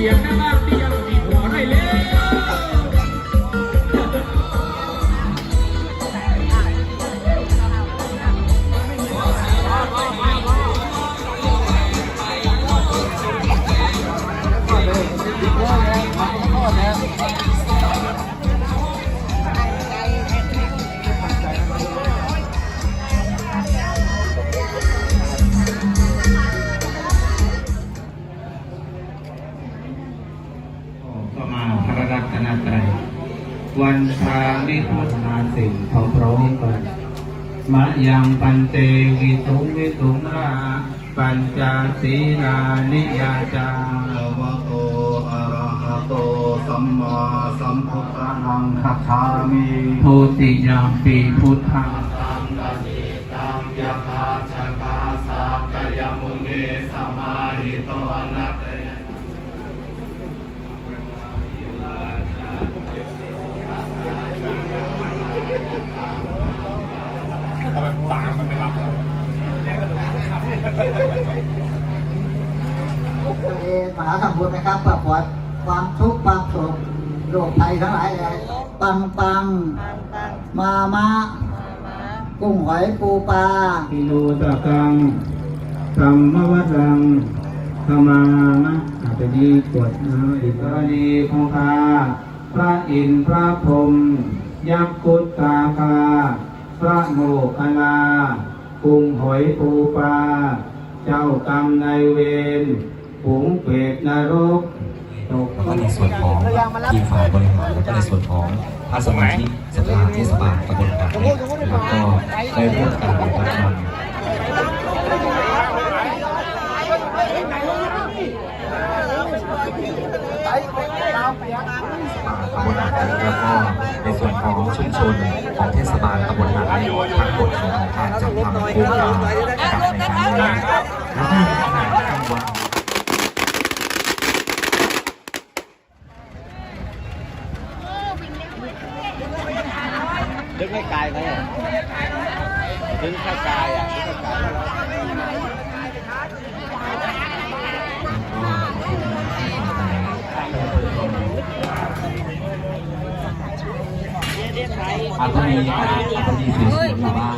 என்னதான் มาพระรัตนตรัย วันทามิพุทธาสิ่งพร้อมๆกันมะยังปันเตวิสุงวิสุงราปัญจศีลานิยาจาวะโตอะระหะโตสัมมาสัมพุทธังคัจฉามิพุติยามปีพุทธังตังกนิตังยะคาชะกาสัพพยมุนีสมาหิโตนัต เตตัวเองมหาสัมพุทธนะครับประปลอดความทุกข์ความโศกโรคภัยทั้งหลายแหละปังปัง มามะ กุ้งหอยปูปลาอิโนตะกังสัมมวัตังธรรมามะอาจดีกดนะอิตรณีคงคาพระอินทร์พระพรหม ยักษ์กุตตาคาพระโมคคัลลากุ้งหอยปูปลาเจ้ากรรมนายเวรผงเปรตนรกตกแล้วก็ในส่วนของทีมฝ่ายบริหารแล้วก็ในส่วนของพระสมาชิกสภาเทศบาลตำบลหาดเล็กแล้วก็ได้ร่วมกันรับนำตำบลหาดเล็กแล้วก็ในส่วนของชุมชนของเทศบาลตำบลหาดเล็กทั้งหมดของการจัดทำโครงการกับในครั้งนี้และที่อาหารกลางวันดึงให้กายไหมดึงแค่กายอะดึงแค่กาย 阿哥，你 yang?